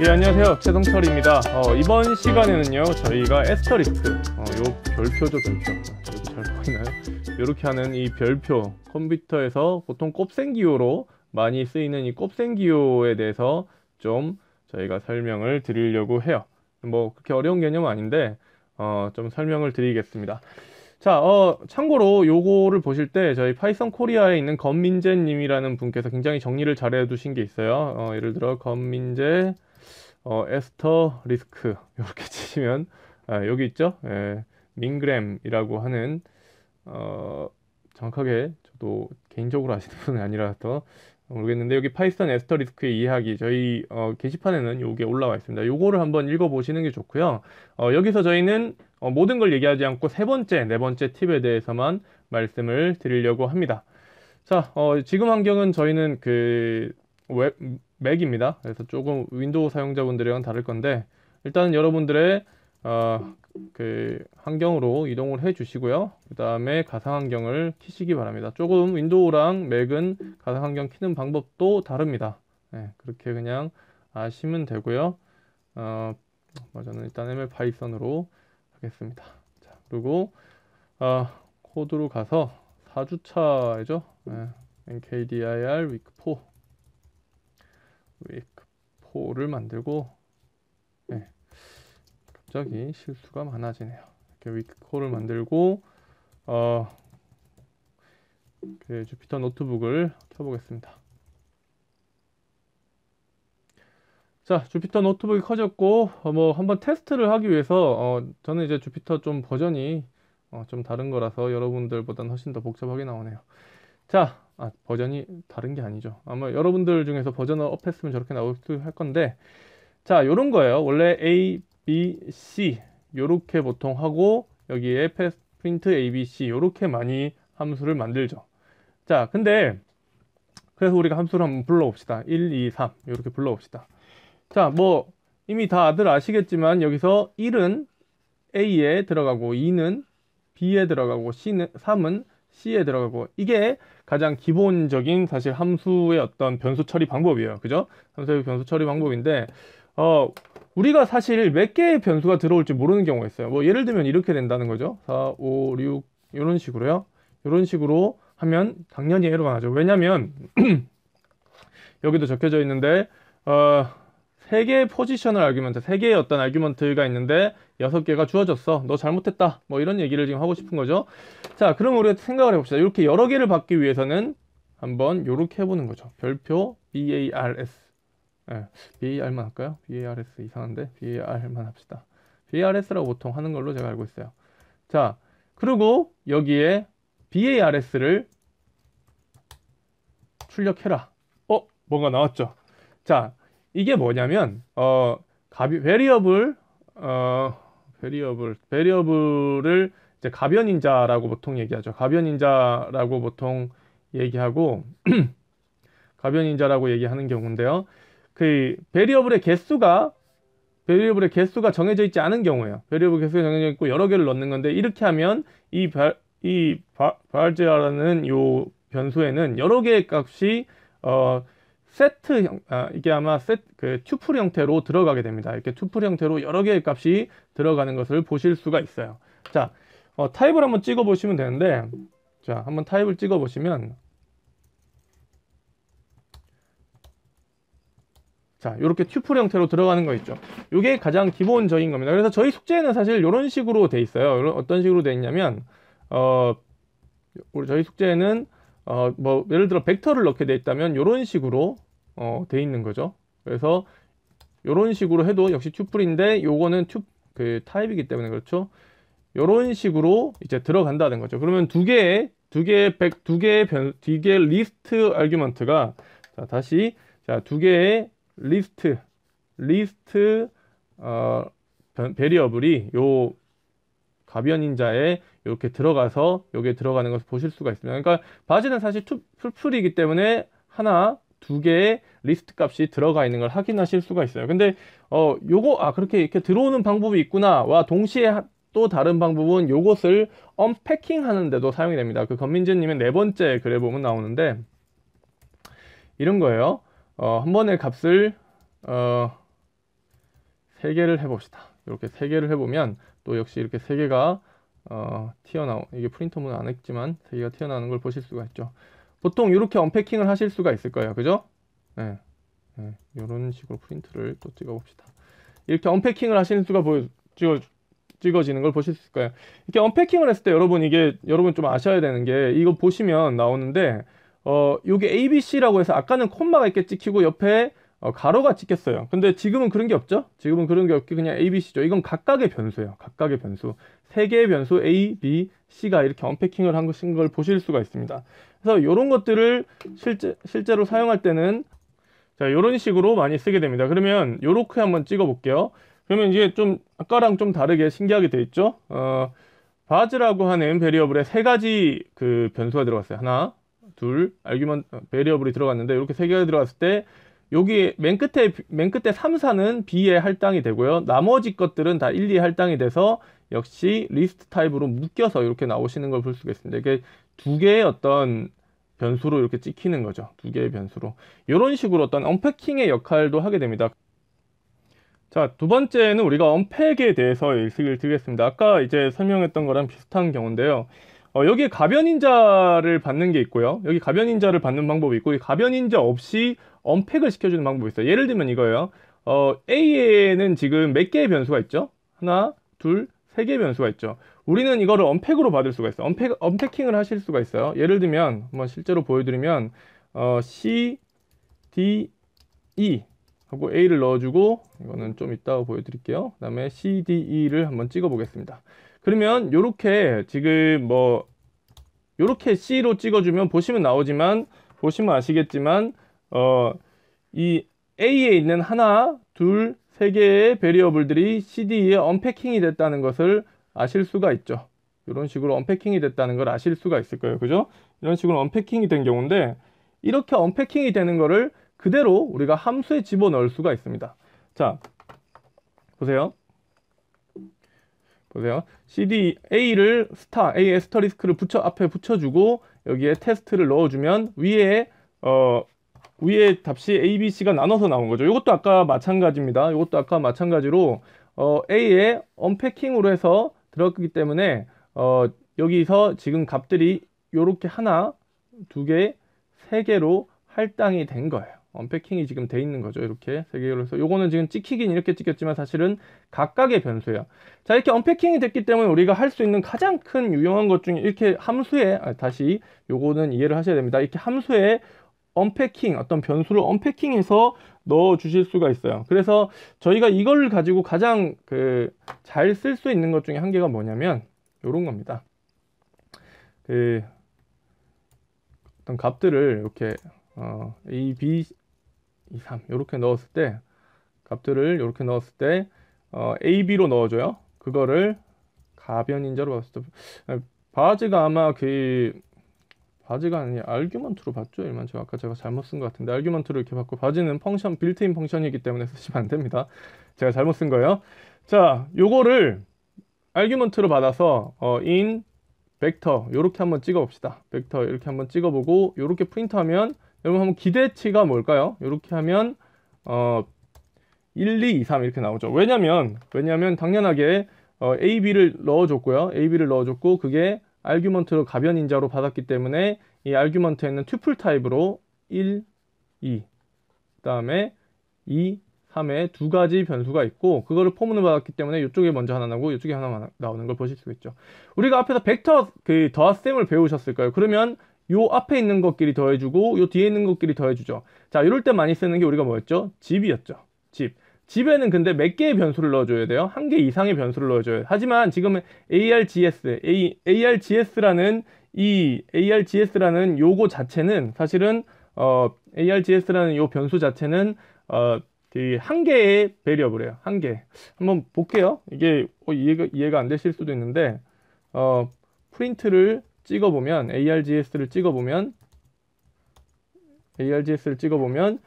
예, 안녕하세요. 최성철입니다. 어, 이번 시간에는요, 저희가 에스터리스크, 어, 요 별표죠, 별표. 어, 여기 잘 보이나요? 이렇게 하는 이 별표, 컴퓨터에서 보통 꼽생기호로 많이 쓰이는 이 꼽생기호에 대해서 좀 저희가 설명을 드리려고 해요. 뭐, 그렇게 어려운 개념은 아닌데, 어, 좀 설명을 드리겠습니다. 자, 어, 참고로 요거를 보실 때 저희 파이썬 코리아에 있는 건민재 님이라는 분께서 굉장히 정리를 잘 해 두신 게 있어요. 어, 예를 들어, 건민재, 어, 에스터 리스크 이렇게 치시면 아, 여기 있죠. 예, 민그램이라고 하는 어, 정확하게 저도 개인적으로 아시는 분은 아니라서 모르겠는데 여기 파이썬 에스터 리스크의 이해하기 저희 어, 게시판에는 요게 올라와 있습니다. 요거를 한번 읽어보시는 게 좋고요. 어, 여기서 저희는 어, 모든 걸 얘기하지 않고 세 번째, 네 번째 팁에 대해서만 말씀을 드리려고 합니다. 자, 어, 지금 환경은 저희는 그 웹, 맥입니다. 그래서 조금 윈도우 사용자분들이랑 다를 건데 일단 여러분들의 어, 그 환경으로 이동을 해 주시고요. 그 다음에 가상 환경을 키시기 바랍니다. 조금 윈도우랑 맥은 가상 환경 키는 방법도 다릅니다. 네, 그렇게 그냥 아시면 되고요. 어, 뭐 저는 일단 ML 파이썬으로 하겠습니다. 자, 그리고 어, 코드로 가서 4주차죠. 네, nkdir week4 week4를 만들고 네, 갑자기 실수가 많아지네요. 이렇게 위크코를 만들고 어, 그 주피터 노트북을 켜보겠습니다. 자, 주피터 노트북이 커졌고 어, 뭐 한번 테스트를 하기 위해서 어, 저는 이제 주피터 좀 버전이 어, 좀 다른 거라서 여러분들보다는 훨씬 더 복잡하게 나오네요. 자, 아, 버전이 다른 게 아니죠. 아마 여러분들 중에서 버전을 업했으면 저렇게 수할 건데 자, 요런 거예요. 원래 A, B, C 요렇게 보통 하고 여기에 프린트 A, B, C 요렇게 많이 함수를 만들죠. 자, 근데 그래서 우리가 함수를 한번 불러봅시다. 1, 2, 3 이렇게 불러봅시다. 자, 뭐 이미 다들 아시겠지만 여기서 1은 A에 들어가고 2는 B에 들어가고 C는 3은 C에 들어가고 이게 가장 기본적인 사실 함수의 어떤 변수 처리 방법이에요. 그죠? 함수의 변수 처리 방법인데 어 우리가 사실 몇 개의 변수가 들어올지 모르는 경우가 있어요. 뭐 예를 들면 이렇게 된다는 거죠. 4, 5, 6 이런 식으로요. 이런 식으로 하면 당연히 에러가 나죠. 왜냐면 여기도 적혀져 있는데 어, 세 개의 포지셔널 아규먼트, 세 개의 어떤 아규먼트가 있는데 여섯 개가 주어졌어. 너 잘못했다. 뭐 이런 얘기를 지금 하고 싶은 거죠. 자, 그럼 우리가 생각을 해봅시다. 이렇게 여러 개를 받기 위해서는 한번 이렇게 해보는 거죠. 별표 BARS. 네, BAR만 할까요? BARS 이상한데 BAR만 합시다. BARS라고 보통 하는 걸로 제가 알고 있어요. 자, 그리고 여기에 BARS를 출력해라. 어, 뭔가 나왔죠? 자, 이게 뭐냐면 어 가비 베리어블 어 베리어블 베리어블을 이제 가변 인자라고 보통 얘기하죠. 가변 인자라고 보통 얘기하고 가변 인자라고 얘기하는 경우인데요. 그 베리어블의 개수가 베리어블의 개수가 정해져 있지 않은 경우에요. 베리어블 개수가 정해져 있고 여러 개를 넣는 건데 이렇게 하면 이이 발즈라는 요 변수에는 여러 개의 값이 어 세트 형, 아, 이게 아마 세트, 그 튜플 형태로 들어가게 됩니다. 이렇게 튜플 형태로 여러 개의 값이 들어가는 것을 보실 수가 있어요. 자, 어, 타입을 한번 찍어 보시면 되는데, 자, 한번 타입을 찍어 보시면, 자, 이렇게 튜플 형태로 들어가는 거 있죠. 이게 가장 기본적인 겁니다. 그래서 저희 숙제는 사실 이런 식으로 돼 있어요. 어떤 식으로 돼 있냐면, 어, 우리 저희 숙제는 어, 뭐 예를 들어 벡터를 넣게 돼 있다면 이런 식으로 어, 돼 있는 거죠. 그래서 이런 식으로 해도 역시 튜플인데 요거는 튜, 그 타입이기 때문에 그렇죠. 이런 식으로 이제 들어간다는 거죠. 그러면 두 개의 두 개의 백, 두 개의 변, 두 개의 리스트 알규먼트가 자, 다시 자, 두 개의 리스트 리스트 어 베리어블이 요 가변인자에 이렇게 들어가서 여기에 들어가는 것을 보실 수가 있습니다. 그러니까 바지는 사실 풀풀이기 때문에 하나 두 개의 리스트 값이 들어가 있는 걸 확인하실 수가 있어요. 근데 어 요거 아 그렇게 이렇게 들어오는 방법이 있구나와 동시에 또 다른 방법은 요것을 언패킹 하는데도 사용이 됩니다. 그 건민재님의 네 번째 글에 보면 나오는데 이런 거예요. 어, 한 번의 값을 어, 세 개를 해봅시다. 이렇게 세 개를 해보면 또 역시 이렇게 세 개가 어, 튀어나오 이게 프린터문 안 했지만 세 개가 튀어나오는 걸 보실 수가 있죠. 보통 이렇게 언패킹을 하실 수가 있을 거예요. 그죠? 네. 네. 이런 식으로 프린트를 또 찍어봅시다. 이렇게 언패킹을 하시는 수가 보여 찍어 찍어지는 걸 보실 수 있을 거예요. 이렇게 언패킹을 했을 때 여러분 이게 여러분 좀 아셔야 되는 게 이거 보시면 나오는데 어 요게 ABC라고 해서 아까는 콤마가 이렇게 찍히고 옆에 어, 가로가 찍혔어요. 근데 지금은 그런 게 없죠? 지금은 그런 게 없기 그냥 ABC죠. 이건 각각의 변수예요. 각각의 변수. 세 개의 변수 A, B, C가 이렇게 언패킹을 한 것인 걸 보실 수가 있습니다. 그래서 이런 것들을 실제, 실제로 사용할 때는 자, 이런 식으로 많이 쓰게 됩니다. 그러면 요렇게 한번 찍어 볼게요. 그러면 이제 좀 아까랑 좀 다르게 신기하게 돼 있죠? 어, 바즈라고 하는 베리어블에 세 가지 그 변수가 들어갔어요. 하나, 둘, 알규먼 베리어블이 들어갔는데 이렇게 세 개가 들어갔을 때 여기 맨 끝에 맨 끝에 3, 4는 B에 할당이 되고요. 나머지 것들은 다 1, 2에 할당이 돼서 역시 리스트 타입으로 묶여서 이렇게 나오시는 걸 볼 수가 있습니다. 이게 두 개의 어떤 변수로 이렇게 찍히는 거죠. 두 개의 변수로. 이런 식으로 어떤 언패킹의 역할도 하게 됩니다. 자, 두 번째는 우리가 언팩에 대해서 일식을 드리겠습니다. 아까 이제 설명했던 거랑 비슷한 경우인데요. 어, 여기에 가변인자를 받는 게 있고요. 여기 가변인자를 받는 방법이 있고, 이 가변인자 없이 언팩을 시켜주는 방법이 있어요. 예를 들면 이거예요. 어, A에는 지금 몇 개의 변수가 있죠? 하나, 둘, 세 개의 변수가 있죠. 우리는 이거를 언팩으로 받을 수가 있어요. 언팩, 언패킹을 하실 수가 있어요. 예를 들면, 한번 실제로 보여드리면, 어, C, D, E 하고 A를 넣어주고, 이거는 좀 이따가 보여드릴게요. 그 다음에 C, D, E를 한번 찍어 보겠습니다. 그러면 요렇게 지금 뭐 요렇게 C로 찍어주면 보시면 나오지만 보시면 아시겠지만 어 이 A에 있는 하나, 둘, 세 개의 베리어블들이 CD에 언패킹이 됐다는 것을 아실 수가 있죠. 이런 식으로 언패킹이 됐다는 걸 아실 수가 있을 거예요. 그죠? 이런 식으로 언패킹이 된 경우인데 이렇게 언패킹이 되는 거를 그대로 우리가 함수에 집어넣을 수가 있습니다. 자, 보세요. 보세요. CD A를 스타, A 에스터리스크를 붙여 앞에 붙여주고 여기에 테스트를 넣어주면 위에 어 위에 답시 A, B, C가 나눠서 나온 거죠. 이것도 아까 마찬가지입니다. 이것도 아까 마찬가지로 어, A에 언패킹으로 해서 들어갔기 때문에 어, 여기서 지금 값들이 이렇게 하나, 두 개, 세 개로 할당이 된 거예요. 언패킹이 지금 돼 있는 거죠. 이렇게 세 개로 해서 요거는 지금 찍히긴 이렇게 찍혔지만 사실은 각각의 변수예요. 자 이렇게 언패킹이 됐기 때문에 우리가 할 수 있는 가장 큰 유용한 것 중에 이렇게 함수에 아, 다시 요거는 이해를 하셔야 됩니다. 이렇게 함수에 언패킹 어떤 변수를 언패킹해서 넣어 주실 수가 있어요. 그래서 저희가 이걸 가지고 가장 그 잘 쓸 수 있는 것 중에 한 개가 뭐냐면 요런 겁니다. 그 어떤 값들을 이렇게 어, A, B, 2, 3 이렇게 넣었을 때 값들을 이렇게 넣었을 때 어, A, B로 넣어줘요. 그거를 가변인자로 봤을 때 바즈가 아마 그 바즈가 아니 알규먼트로 봤죠 일만 제가 아까 제가 잘못 쓴 것 같은데 알규먼트로 이렇게 받고 바즈는 펑션 빌트인 펑션이기 때문에 쓰시면 안 됩니다 제가 잘못 쓴 거예요 자 요거를 알규먼트로 받아서 어, in 벡터 이렇게 한번 찍어 봅시다 벡터 이렇게 한번 찍어 보고 이렇게 프린트하면 여러분 한번 기대치가 뭘까요? 이렇게 하면 어 1, 2, 3 이렇게 나오죠. 왜냐면 왜냐면 당연하게 어, A, B를 넣어줬고요. A, B를 넣어줬고 그게 알규먼트로 가변 인자로 받았기 때문에 이 알규먼트에는 튜플 타입으로 1, 2 그다음에 2, 3의 두 가지 변수가 있고 그거를 포문을 받았기 때문에 이쪽에 먼저 하나 나오고 이쪽에 하나 나오는 걸 보실 수 있죠. 우리가 앞에서 벡터 그 더셈을 배우셨을 까요 그러면 요 앞에 있는 것끼리 더해주고 요 뒤에 있는 것끼리 더해주죠. 자, 이럴 때 많이 쓰는 게 우리가 뭐였죠? 집이었죠. 집. 집에는 근데 몇 개의 변수를 넣어줘야 돼요? 한 개 이상의 변수를 넣어줘야 돼요. 하지만 지금은 ARGS, A, ARGS라는 이 ARGS라는 요거 자체는 사실은 어, ARGS라는 요 변수 자체는 어, 그한 개의 베리어블이에요. 한 개. 한번 볼게요. 이게 어, 이해가 이해가 안 되실 수도 있는데 어, 프린트를 찍어보면 ARGS를 찍어보면 ARGS를 찍어보면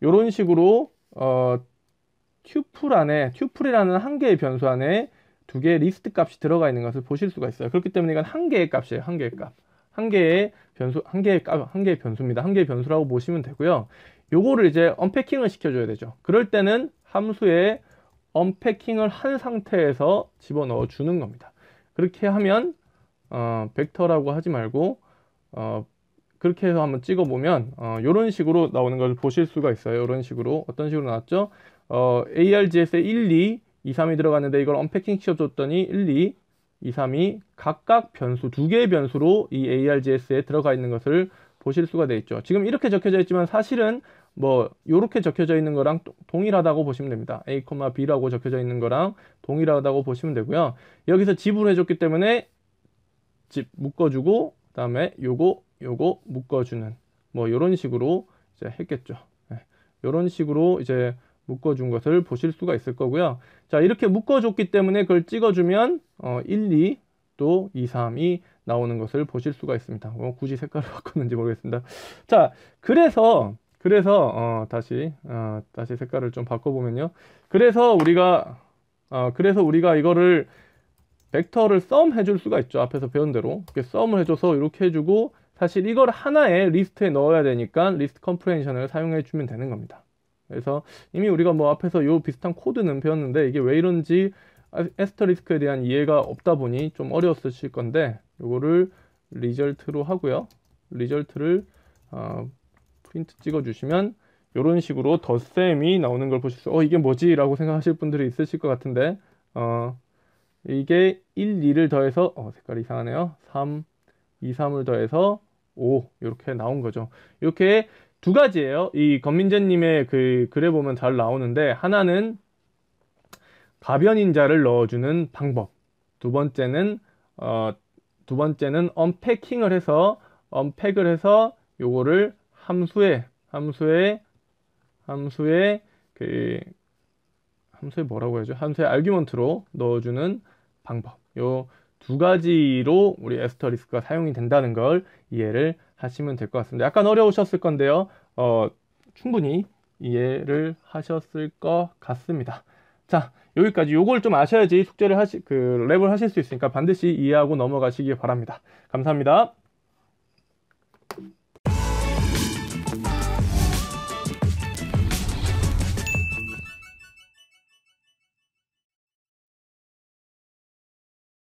이런 식으로 어, 튜플 안에 튜플이라는 한 개의 변수 안에 두 개의 리스트 값이 들어가 있는 것을 보실 수가 있어요. 그렇기 때문에 이건 한 개의 값이에요. 한 개의 값. 한 개의 변수, 한 개의 값, 한 개의 변수입니다. 한 개의 변수라고 보시면 되고요. 요거를 이제 언패킹을 시켜 줘야 되죠. 그럴 때는 함수에 언패킹을 한 상태에서 집어넣어 주는 겁니다. 그렇게 하면 어, 벡터라고 하지 말고 어, 그렇게 해서 한번 찍어보면 어, 이런 식으로 나오는 걸 보실 수가 있어요. 이런 식으로 어떤 식으로 나왔죠? 어, ARGS에 1, 2, 2, 3이 들어갔는데 이걸 언패킹 시켜줬더니 1, 2, 2, 3이 각각 변수 두 개의 변수로 이 ARGS에 들어가 있는 것을 보실 수가 되어 있죠. 지금 이렇게 적혀져 있지만 사실은 뭐 이렇게 적혀져 있는 거랑 동일하다고 보시면 됩니다. A, B라고 적혀져 있는 거랑 동일하다고 보시면 되고요. 여기서 집을 해줬기 때문에 집 묶어주고 그 다음에 요거 요거 묶어주는 뭐 이런 식으로 이제 했겠죠. 이런 네. 식으로 이제 묶어준 것을 보실 수가 있을 거고요. 자 이렇게 묶어줬기 때문에 그걸 찍어주면 어, 1, 2, 또 2, 3이 나오는 것을 보실 수가 있습니다. 뭐 굳이 색깔을 바꿨는지 모르겠습니다. 자 그래서 그래서 어, 다시 어, 다시 색깔을 좀 바꿔보면요. 그래서 우리가 어, 그래서 우리가 이거를 벡터를 썸 해줄 수가 있죠. 앞에서 배운 대로 이렇게 썸을 해줘서 이렇게 해주고 사실 이걸 하나의 리스트에 넣어야 되니까 리스트 컴프레hen션을 사용해 주면 되는 겁니다. 그래서 이미 우리가 뭐 앞에서 요 비슷한 코드는 배웠는데 이게 왜 이런지 에스터리스크에 대한 이해가 없다 보니 좀 어려웠을 건데 요거를 리절트로 하고요. 리절트를 어, 프린트 찍어 주시면 이런 식으로 덧셈이 나오는 걸 보실 수, 어, 이게 뭐지? 라고 생각하실 분들이 있으실 것 같은데, 어, 이게 1, 2를 더해서, 어, 색깔이 이상하네요. 3, 2, 3을 더해서 5. 이렇게 나온 거죠. 이렇게 두 가지예요. 이 건민재님의 그 글에 보면 잘 나오는데, 하나는 가변인자를 넣어주는 방법. 두 번째는, 어, 두 번째는 언패킹을 해서, 언팩을 해서 요거를 함수에, 함수에, 함수에, 그, 함수에 뭐라고 해야죠? 함수에 아규먼트로 넣어주는 방법. 요 두 가지로 우리 에스터리스크가 사용이 된다는 걸 이해를 하시면 될 것 같습니다. 약간 어려우셨을 건데요. 어, 충분히 이해를 하셨을 것 같습니다. 자, 여기까지 요걸 좀 아셔야지 숙제를 하시, 그 랩을 하실 수 있으니까 반드시 이해하고 넘어가시기 바랍니다. 감사합니다.